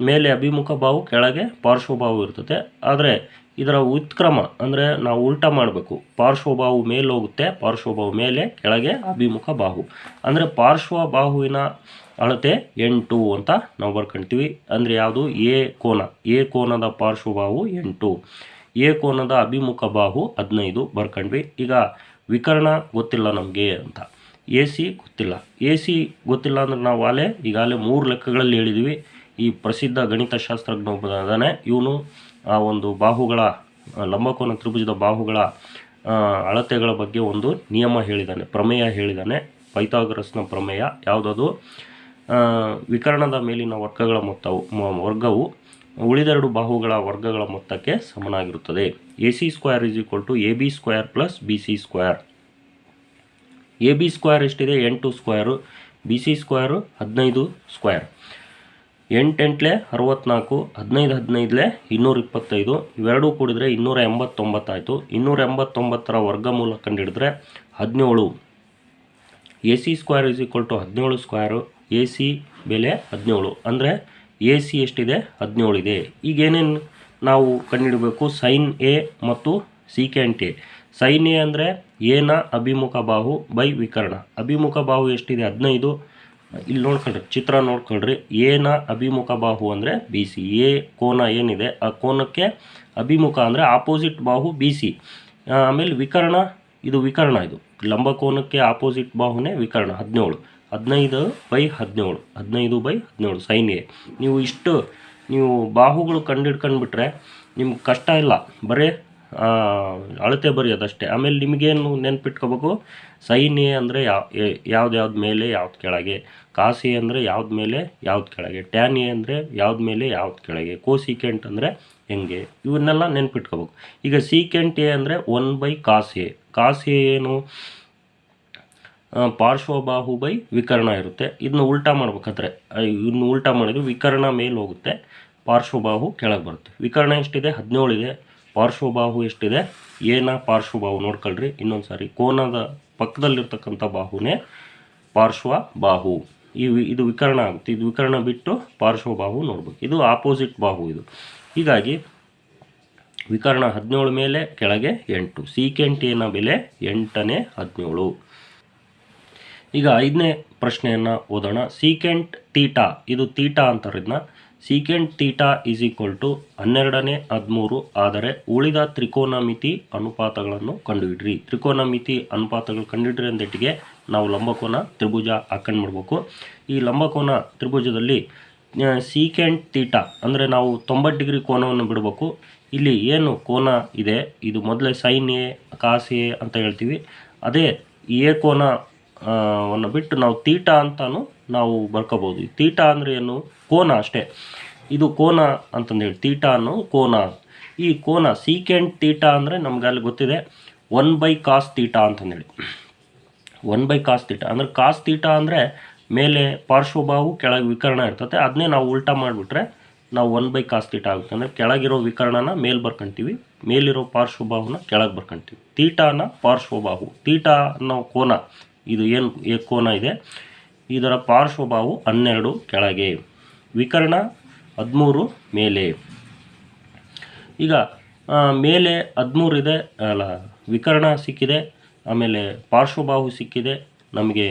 ಮೇಲೆ ಅಭಿಮುಖ ಬಾವು ಕೆಳಗೆ ಪಾರ್ಶ್ವಭಾವು ಇರ್ತದೆ. ಆದರೆ ಇದರ ಉತ್ಕ್ರಮ ಅಂದರೆ ನಾವು ಉಲ್ಟಾ ಮಾಡಬೇಕು. ಪಾರ್ಶ್ವಬಾಹು ಮೇಲೆ ಹೋಗುತ್ತೆ, ಪಾರ್ಶ್ವಬಾಹು ಮೇಲೆ ಕೆಳಗೆ ಅಭಿಮುಖ ಬಾಹು. ಅಂದರೆ ಪಾರ್ಶ್ವಬಾಹುವಿನ ಅಳತೆ ಎಂಟು ಅಂತ ನಾವು ಬರ್ಕೊಂತೀವಿ. ಅಂದರೆ ಯಾವುದು? ಎ ಕೋನ. ಎ ಕೋನದ ಪಾರ್ಶ್ವಬಾಹು ಎಂಟು. ಎ ಕೋನದ ಅಭಿಮುಖ ಬಾಹು ಹದಿನೈದು ಬರ್ಕೊಂಡ್ವಿ. ಈಗ ವಿಕರ್ಣ ಗೊತ್ತಿಲ್ಲ ನಮಗೆ ಅಂತ. ಎ ಸಿ ಗೊತ್ತಿಲ್ಲ. ಎ ಸಿ ಗೊತ್ತಿಲ್ಲ ಅಂದ್ರೆ ನಾವು ಆಲೆ ಈಗಾಗಲೇ ಮೂರು ಲೆಕ್ಕಗಳಲ್ಲಿ ಹೇಳಿದ್ವಿ. ಈ ಪ್ರಸಿದ್ಧ ಗಣಿತಶಾಸ್ತ್ರಜ್ಞ ಶಾಸ್ತ್ರಜ್ಞ ಇದ್ದಾನೆ ಇವನು ಆ ಒಂದು ಬಾಹುಗಳ ಲಂಬಕೋನ ತ್ರಿಭುಜದ ಬಾಹುಗಳ ಅಳತೆಗಳ ಬಗ್ಗೆ ಒಂದು ನಿಯಮ ಹೇಳಿದ್ದಾನೆ ಪ್ರಮೇಯ ಹೇಳಿದ್ದಾನೆ ಪೈಥಾಗರಸ್ನ ಪ್ರಮೇಯ ಯಾವುದದು? ವಿಕರಣದ ಮೇಲಿನ ವರ್ಗಗಳ ಮೊತ್ತವು ವರ್ಗವು ಉಳಿದೆರಡು ಬಾಹುಗಳ ವರ್ಗಗಳ ಮೊತ್ತಕ್ಕೆ ಸಮನಾಗಿರುತ್ತದೆ. A C square is equal to A B square plus B C square. A B square ಎಷ್ಟಿದೆ? ಎಂಟು ಸ್ಕ್ವೇರು, ಬಿ ಸಿ ಸ್ಕ್ವೇರು ಹದಿನೈದು ಸ್ಕ್ವೇರ್. ಎಂಟೆಂಟ್ಲೆ, ಅರವತ್ನಾಲ್ಕು, ಹದಿನೈದು, ಹದಿನೈದಲೆ, ಇನ್ನೂರ ಇಪ್ಪತ್ತೈದು. ಇವೆರಡೂ ಕೂಡಿದರೆ ಇನ್ನೂರ ಎಂಬತ್ತೊಂಬತ್ತಾಯಿತು. ಇನ್ನೂರ ಎಂಬತ್ತೊಂಬತ್ತರ ವರ್ಗಮೂಲ ಕಂಡುಹಿಡಿದ್ರೆ ಹದಿನೇಳು. A C square is equal to ಹದಿನೇಳು ಸ್ಕ್ವೇರು ಎ ಸಿ ಬೆಲೆ ಹದಿನೇಳು. ಅಂದರೆ ಎ ಸಿ ಎಷ್ಟಿದೆ? ಹದಿನೇಳು ಇದೆ ಈಗ ಏನೇನು ನಾವು ಕಂಡುಹಿಡಬೇಕು? ಸೈನ್ ಎ ಮತ್ತು ಸೀಕೆಂಟ್ ಎ ಸೈನ್ ಎ ಅಂದರೆ ಎನ ಅಭಿಮುಖ ಬಾಹು ಬೈ ವಿಕರ್ಣ. ಅಭಿಮುಖ ಬಾಹು ಎಷ್ಟಿದೆ? ಹದಿನೈದು. ಇಲ್ಲಿ ನೋಡ್ಕೊಳ್ರಿ ಚಿತ್ರ ನೋಡ್ಕೊಳ್ರಿ ಎನ ಅಭಿಮುಖ ಬಾಹು ಅಂದರೆ ಬಿ ಸಿ. ಎ ಕೋನ ಏನಿದೆ, ಆ ಕೋನಕ್ಕೆ ಅಭಿಮುಖ ಅಂದರೆ ಆಪೋಸಿಟ್ ಬಾಹು ಬಿ ಸಿ. ಆಮೇಲೆ ವಿಕರ್ಣ, ಇದು ವಿಕರ್ಣ ಇದು. ಲಂಬಕೋನಕ್ಕೆ ಆಪೋಸಿಟ್ ಬಾಹುನೇ ವಿಕರ್ಣ, ಹದಿನೇಳು. ಹದಿನೈದು ಬೈ ಹದಿನೇಳು, ಹದಿನೈದು ಬೈ ಹದಿನೇಳು ಸೈನ್ ಎ. ನೀವು ಇಷ್ಟು, ನೀವು ಬಾಹುಗಳು ಕಂಡಿಡ್ಕೊಂಡ್ಬಿಟ್ರೆ ನಿಮ್ಗೆ ಕಷ್ಟ ಇಲ್ಲ. ಬರೀ ಅಳತೆ ಬರೆಯೋದಷ್ಟೇ ಆಮೇಲೆ ನಿಮಗೇನು ನೆನ್ಪಿಟ್ಕೋಬೇಕು? ಸೈನ್ ಅಂದರೆ ಯಾವ ಯಾವ್ದು ಯಾವ್ದು ಮೇಲೆ ಯಾವ್ದು ಕೆಳಗೆ? ಕಾಸಿ ಅಂದರೆ ಯಾವ್ದು ಮೇಲೆ ಯಾವ್ದು ಕೆಳಗೆ? ಟ್ಯಾನ್ ಎ ಅಂದರೆ ಯಾವ್ದು ಮೇಲೆ ಯಾವ್ದು ಕೆಳಗೆ? ಕೋ ಸೀಕೆಂಟ್ ಅಂದರೆ ಹೆಂಗೆ? ಇವನ್ನೆಲ್ಲ ನೆನ್ಪಿಟ್ಕೋಬೇಕು. ಈಗ ಸೀಕೆಂಟ್ ಎ ಅಂದರೆ one by cos A. Cos A ಏನು? ಪಾರ್ಶ್ವಬಾಹು ಬೈ ವಿಕರ್ಣ ಇರುತ್ತೆ. ಇದನ್ನ ಉಲ್ಟಾ ಮಾಡ್ಬೇಕಾದ್ರೆ ಇದನ್ನ ಉಲ್ಟಾ ಮಾಡಿದ್ರೆ ವಿಕರ್ಣ ಮೇಲೆ ಹೋಗುತ್ತೆ, ಪಾರ್ಶ್ವಬಾಹು ಕೆಳಗೆ ಬರುತ್ತೆ. ವಿಕರ್ಣ ಎಷ್ಟಿದೆ? ಹದಿನೇಳು ಇದೆ. ಪಾರ್ಶ್ವಬಾಹು ಎಷ್ಟಿದೆ? ಏನ ಪಾರ್ಶ್ವಬಾಹು ನೋಡ್ಕೊಳ್ರಿ. ಇನ್ನೊಂದು ಸಾರಿ ಕೋನದ ಪಕ್ಕದಲ್ಲಿರ್ತಕ್ಕಂಥ ಬಾಹುನೇ ಪಾರ್ಶ್ವ ಬಾಹು ಈ ಇದು ವಿಕರಣ ಆಗುತ್ತೆ. ಇದು ವಿಕರಣ ಬಿಟ್ಟು ಪಾರ್ಶ್ವಬಾಹು ನೋಡ್ಬೇಕು. ಇದು ಆಪೋಸಿಟ್ ಬಾಹು ಇದು. ಹೀಗಾಗಿ, ವಿಕರಣ ಹದಿನೇಳು ಮೇಲೆ, ಕೆಳಗೆ ಎಂಟು. ಸೀಕೆಂಟ್ ಏನ ಬೆಲೆ ಎಂಟನೇ ಹದಿನೇಳು. ಈಗ ಐದನೇ ಪ್ರಶ್ನೆಯನ್ನು ಓದೋಣ. ಸೀಕೆಂಟ್ ತೀಟಾ ಇದು ತೀಟಾ ಅಂತಾರೆ ಇದನ್ನ secant theta is equal to ಹನ್ನೆರಡನೇ ಹದಿಮೂರು, ಆದರೆ ಉಳಿದ ತ್ರಿಕೋನಮಿತಿ ಅನುಪಾತಗಳನ್ನು ಕಂಡುಹಿಡ್ರಿ. ತ್ರಿಕೋನಮಿತಿ ಅನುಪಾತಗಳು ಕಂಡುಹಿಡ್ರಿ ಅಂದಟ್ಟಿಗೆ ನಾವು ಲಂಬಕೋನ ತ್ರಿಭುಜ ಹಾಕೊಂಡು ಮಾಡಬೇಕು. ಈ ಲಂಬಕೋನ ತ್ರಿಭುಜದಲ್ಲಿ ಸೀಕೆಂಡ್ ತೀಟಾ ಅಂದರೆ ನಾವು ತೊಂಬತ್ತು ಡಿಗ್ರಿ ಕೋನವನ್ನು ಬಿಡಬೇಕು. ಇಲ್ಲಿ ಏನು ಕೋನ ಇದೆ? ಇದು ಮೊದಲೇ ಸೈನ್ ಎ ಕಾಸ್ ಎ ಅಂತ ಹೇಳ್ತೀವಿ. ಅದೇ ಎ ಕೋನ ವನ್ನು ಬಿಟ್ಟು ನಾವು ತೀಟ ಅಂತಾನು ನಾವು ಬರ್ಕೋಬೋದು. ತೀಟ ಅಂದರೆ ಏನು? ಕೋನ ಅಷ್ಟೇ. ಇದು ಕೋನ ಅಂತಂದು ಹೇಳಿ. ತೀಟ ಅನ್ನೋ ಕೋನ. ಈ ಕೋನ ಸೀಕೆಂಡ್ ತೀಟ ಅಂದರೆ ನಮ್ಗೆ ಅಲ್ಲಿ ಗೊತ್ತಿದೆ. ಒನ್ ಬೈ ಕಾಸ್ ತೀಟ ಅಂತಂದೇಳಿ ಒನ್ ಬೈ ಕಾಸ್ ತೀಟ. ಅಂದರೆ ಕಾಸ್ ತೀಟ ಅಂದರೆ ಮೇಲೆ ಪಾರ್ಶ್ವಭಾವು ಕೆಳಗೆ ವಿಕರ್ಣ ಇರ್ತದೆ ಅದನ್ನೇ ನಾವು ಉಲ್ಟಾ ಮಾಡಿಬಿಟ್ರೆ ನಾವು ಒನ್ ಬೈ ಕಾಸ್ ತೀಟ ಆಗುತ್ತೆ. ಅಂದರೆ ಕೆಳಗಿರೋ ವಿಕರ್ಣನ ಮೇಲೆ ಬರ್ಕೊಂತೀವಿ. ಮೇಲಿರೋ ಪಾರ್ಶ್ವಭಾವನ ಕೆಳಗೆ ಬರ್ಕೊಂತೀವಿ. ತೀಟಾನ ಪಾರ್ಶ್ವಭಾವು ತೀಟ ಅನ್ನೋ ಕೋನ. ಇದು ಏನು ಏಕೋನ ಕೋನ ಇದೆ? ಇದರ ಪಾರ್ಶ್ವಭಾವು ಹನ್ನೆರಡು ಕೆಳಗೆ. ವಿಕರ್ಣ ಹದಿಮೂರು ಮೇಲೆ. ಈಗ ಮೇಲೆ ಹದಿಮೂರು ಇದೆ, ಅಲ್ಲ, ವಿಕರ್ಣ ಸಿಕ್ಕಿದೆ, ಆಮೇಲೆ ಪಾರ್ಶ್ವಬಾಹು ಸಿಕ್ಕಿದೆ, ನಮಗೆ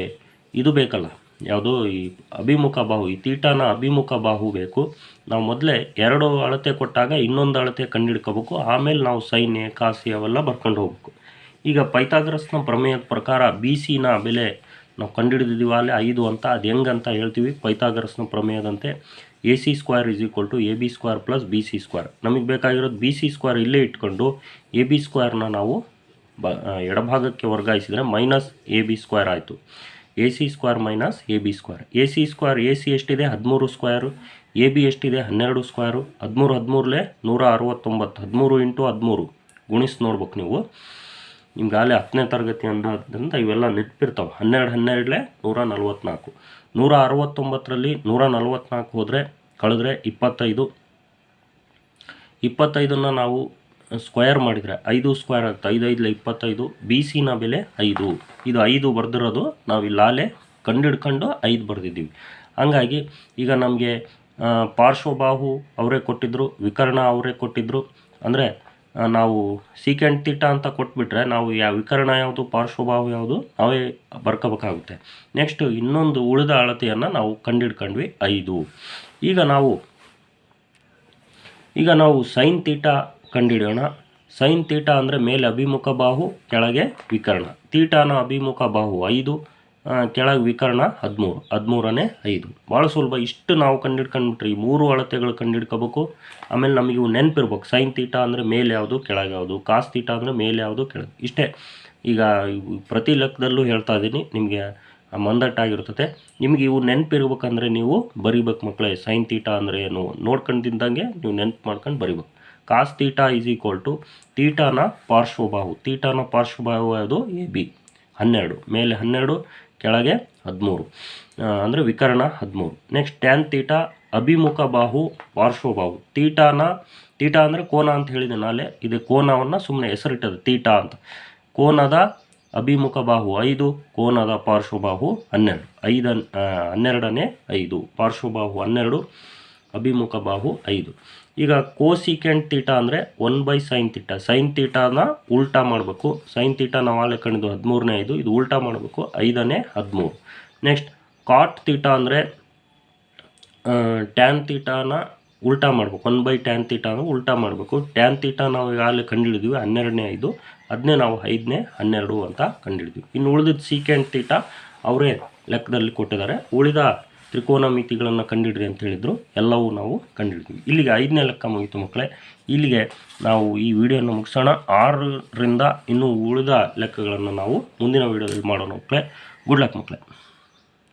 ಇದು ಬೇಕಲ್ಲ. ಯಾವುದು ಈ ಅಭಿಮುಖ ಬಾಹು, ಈ ತೀಟಾನ ಅಭಿಮುಖ ಬಾಹು ಬೇಕು. ನಾವು ಮೊದಲೇ ಎರಡು ಅಳತೆ ಕೊಟ್ಟಾಗ ಇನ್ನೊಂದು ಅಳತೆ ಕಂಡುಹಿಡ್ಕೋಬೇಕು. ಆಮೇಲೆ ನಾವು ಸೈನ್ಯ ಕಾಸಿ ಅವೆಲ್ಲ ಬರ್ಕೊಂಡು ಹೋಗ್ಬೇಕು. ಈಗ ಪೈಥಾಗರಸ್ನ ಪ್ರಮೇಯದ ಪ್ರಕಾರ ಬಿ ಸಿನ ಬೆಲೆ ನಾವು ಕಂಡುಹಿಡಿದಿದ್ದೀವಿ ಅಲ್ಲಿ ಐದು ಅಂತ, ಅದು ಹೆಂಗಂತ ಹೇಳ್ತೀವಿ ಪೈಥಾಗರಸ್ನ ಪ್ರಮೇಯದಂತೆ. A C square is equal to A B square plus B C square. ನಮಗೆ ಬೇಕಾಗಿರೋದು ಬಿ ಸಿ ಸ್ಕ್ವೇರ್ ಇಲ್ಲೇ ಇಟ್ಕೊಂಡು ಎ ಬಿ ಸ್ಕ್ವೇರ್ನ ನಾವು ಬ ಎಡಭಾಗಕ್ಕೆ ವರ್ಗಾಯಿಸಿದರೆ ಮೈನಸ್ ಎ ಬಿ ಸ್ಕ್ವೇರ್ ಆಯಿತು. A C square minus A B square. A C square A C ಎಷ್ಟಿದೆ? ಹದಿಮೂರು ಸ್ಕ್ವೇರು. ಎ ಬಿ ಎಷ್ಟಿದೆ? ಹನ್ನೆರಡು ಸ್ಕ್ವೇರು. ಹದಿಮೂರು ಹದಿಮೂರಲೇ ನೂರ ಅರವತ್ತೊಂಬತ್ತು. ಹದಿಮೂರು ಇಂಟು ಹದಿಮೂರು. ಗುಣಿಸಿ ನೋಡ್ಬೇಕು ನೀವು. ನಿಮ್ಗೆ ಆಗಲೇ ಹತ್ತನೇ ತರಗತಿ ಅಂದಾದ್ರಿಂದ ಇವೆಲ್ಲ ನೆನಪಿರ್ತಾವೆ. ಹನ್ನೆರಡು ಹನ್ನೆರಡಲೇ ನೂರ ನಲ್ವತ್ನಾಲ್ಕು. ನೂರ ಅರವತ್ತೊಂಬತ್ತರಲ್ಲಿ ನೂರ ನಲ್ವತ್ನಾಲ್ಕು ಹೋದರೆ, ಕಳೆದ್ರೆ ಇಪ್ಪತ್ತೈದು. ಇಪ್ಪತ್ತೈದನ್ನು ನಾವು ಸ್ಕ್ವಯರ್ ಮಾಡಿದರೆ ಐದು ಸ್ಕ್ವಯರ್ ಆಗುತ್ತೆ. ಐದು ಐದಲೆ ಇಪ್ಪತ್ತೈದು, ಬಿ ಸಿನ ಬೆಲೆ ಐದು. ಇದು ಐದು ಬರೆದಿರೋದು ನಾವು ಇಲ್ಲಾಲೆ ಕಂಡಿಡ್ಕೊಂಡು ಐದು ಬರೆದಿದ್ದೀವಿ. ಹಂಗಾಗಿ ಈಗ ನಮಗೆ ಪಾರ್ಶ್ವಬಾಹು ಅವರೇ ಕೊಟ್ಟಿದ್ದರು ವಿಕರ್ಣ ಅವರೇ ಕೊಟ್ಟಿದ್ದರು ಅಂದರೆ ನಾವು ಸೀಕೆಂಟ್ ತೀಟ ಅಂತ ಕೊಟ್ಬಿಟ್ರೆ ನಾವು ಯಾವ ವಿಕರಣ ಯಾವುದು, ಪಾರ್ಶ್ವಭಾವ ಯಾವುದು ನಾವೇ ಬರ್ಕೋಬೇಕಾಗುತ್ತೆ. ನೆಕ್ಸ್ಟ್ ಇನ್ನೊಂದು ಉಳಿದ ಅಳತೆಯನ್ನು ನಾವು ಕಂಡಿಡ್ಕೊಂಡ್ವಿ ಐದು. ಈಗ ನಾವು ಈಗ ನಾವು ಸೈನ್ ತೀಟ ಕಂಡಿಡಿಯೋಣ ಸೈನ್ ತೀಟ ಅಂದರೆ ಮೇಲೆ ಅಭಿಮುಖ ಬಾಹು, ಕೆಳಗೆ ವಿಕರ್ಣ. ತೀಟಾನ ಅಭಿಮುಖ ಬಾಹು ಐದು. ಕೆಳಗೆ ವಿಕರ್ಣ ಹದಿಮೂರು, ಹದಿಮೂರನೇ ಐದು. ಭಾಳ ಸುಲಭ. ಇಷ್ಟು ನಾವು ಕಂಡಿಡ್ಕೊಂಡ್ಬಿಟ್ರಿ ಈ ಮೂರು ಅಳತೆಗಳು ಕಂಡಿಡ್ಕೋಬೇಕು. ಆಮೇಲೆ ನಮಗೆ ಇವು ನೆನಪಿರ್ಬೇಕು. ಸೈನ್ ತೀಟ ಅಂದರೆ ಮೇಲೆ ಯಾವುದು, ಕೆಳಗೆ ಯಾವುದು. ಕಾಸ್ ತೀಟ ಅಂದರೆ ಮೇಲೆ ಯಾವುದು, ಕೆಳಗೆ. ಇಷ್ಟೇ. ಈಗ ಪ್ರತಿ ಲೆಕ್ಕದಲ್ಲೂ ಹೇಳ್ತಾ ಇದ್ದೀನಿ ನಿಮಗೆ ಮಂದಟ್ಟಾಗಿರ್ತದೆ ನಿಮಗೆ ಇವು ನೆನಪಿರ್ಬೇಕಂದ್ರೆ ನೀವು ಬರಿಬೇಕು ಮಕ್ಕಳೇ. ಸೈನ್ ತೀಟ ಅಂದರೆ ಏನು? ನೋಡ್ಕೊಂಡು ತಿಂದಂಗೆ ನೀವು ನೆನ್ಪು ಮಾಡ್ಕೊಂಡು ಬರಿಬೇಕು. Cos theta is equal to ತೀಟಾನ ಪಾರ್ಶ್ವಬಾಹು ತೀಟಾನ ಪಾರ್ಶ್ವಬಾಹು ಯಾವುದು? ಎ ಬಿ ಹನ್ನೆರಡು. ಮೇಲೆ ಹನ್ನೆರಡು. ಕೆಳಗೆ ಹದಿಮೂರು. ಅಂದರೆ ವಿಕರ್ಣ ಹದಿಮೂರು. ನೆಕ್ಸ್ಟ್ ಟ್ಯಾನ್ ತೀಟ ಅಭಿಮುಖ ಬಾಹು ಪಾರ್ಶ್ವಬಾಹು ತೀಟಾನ ತೀಟಾ ಅಂದರೆ ಕೋನ ಅಂತ ಹೇಳಿದೆ ನಾಳೆ ಇದು ಕೋನವನ್ನು ಸುಮ್ಮನೆ ಹೆಸರಿಟ್ಟದು ತೀಟ ಅಂತ. ಕೋನದ ಅಭಿಮುಖ ಬಾಹು ಐದು, ಕೋನದ ಪಾರ್ಶ್ವಬಾಹು ಹನ್ನೆರಡು. ಐದು ಹನ್ನೆರಡನೇ ಐದು. ಪಾರ್ಶ್ವಬಾಹು ಹನ್ನೆರಡು, ಅಭಿಮುಖ ಬಾಹು ಐದು. ಈಗ ಕೋಸಿಕೆಂಟ್ ತೀಟ ಅಂದರೆ one by sine theta sine ತೀಟಾನ ಉಲ್ಟಾ ಮಾಡಬೇಕು. ಸೈನ್ ತೀಟ ನಾವು ಆಗಲೇ ಕಂಡಿದ್ದು ಹದಿಮೂರನೇ ಐದು ಇದು ಉಲ್ಟಾ ಮಾಡಬೇಕು. ಐದನೇ ಹದಿಮೂರು. ನೆಕ್ಸ್ಟ್ ಕಾಟ್ ತೀಟ ಅಂದರೆ ಟ್ಯಾನ್ ತೀಟಾನ ಉಲ್ಟಾ ಮಾಡಬೇಕು. ಒನ್ ಬೈ ಟ್ಯಾನ್ ತೀಟಾನ ಉಲ್ಟಾ ಮಾಡಬೇಕು. ಟ್ಯಾನ್ ತೀಟ ನಾವು ಈಗಾಗಲೇ ಕಂಡುಹಿಡಿದ್ವಿ ಹನ್ನೆರಡನೇ ಐದು. ಅದನ್ನೇ ನಾವು ಐದನೇ ಹನ್ನೆರಡು ಅಂತ ಕಂಡುಹಿಡಿದ್ವಿ ಇನ್ನು ಉಳಿದಿದ್ದ ಸೀಕೆಂಟ್ ತೀಟ ಅವರೇ ಲೆಕ್ಕದಲ್ಲಿ ಕೊಟ್ಟಿದ್ದಾರೆ. ಉಳಿದ ತ್ರಿಕೋನ ಮಿತಿಗಳನ್ನು ಕಂಡುಹಿಡ್ರಿ ಅಂತ ಹೇಳಿದ್ರು. ಎಲ್ಲವೂ ನಾವು ಕಂಡುಹಿಡಿದ್ವಿ ಇಲ್ಲಿಗೆ ಐದನೇ ಲೆಕ್ಕ ಮುಗಿತು ಮಕ್ಕಳೇ. ಇಲ್ಲಿಗೆ ನಾವು ಈ ವಿಡಿಯೋನ ಮುಗಿಸೋಣ. ಆರರಿಂದ ಇನ್ನೂ ಉಳಿದ ಲೆಕ್ಕಗಳನ್ನು ನಾವು ಮುಂದಿನ ವಿಡಿಯೋದಲ್ಲಿ ಮಾಡೋಣ ಮಕ್ಕಳೇ. ಗುಡ್ ಲಕ್ ಮಕ್ಕಳೇ.